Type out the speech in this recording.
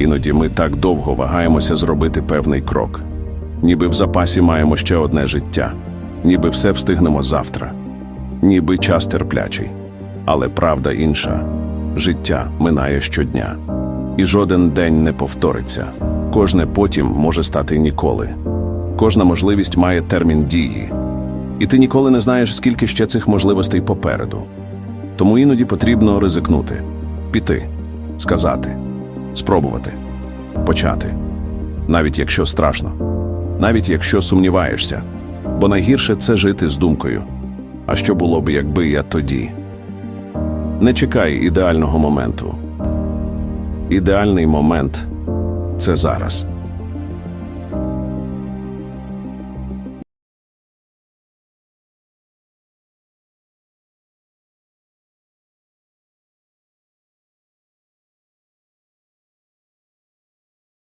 Іноді ми так довго вагаємося зробити певний крок, ніби в запасі маємо ще одне життя, ніби все встигнемо завтра, ніби час терплячий. Але правда інша. Життя минає щодня, і жоден день не повториться. Кожне потім може стати ніколи. Кожна можливість має термін дії, і ти ніколи не знаєш, скільки ще цих можливостей попереду. Тому іноді потрібно ризикнути, піти, сказати, спробувати, почати, навіть якщо страшно, навіть якщо сумніваєшся, бо найгірше це жити з думкою. А що було б, якби я тоді? Не чекай ідеального моменту. Ідеальний момент це зараз.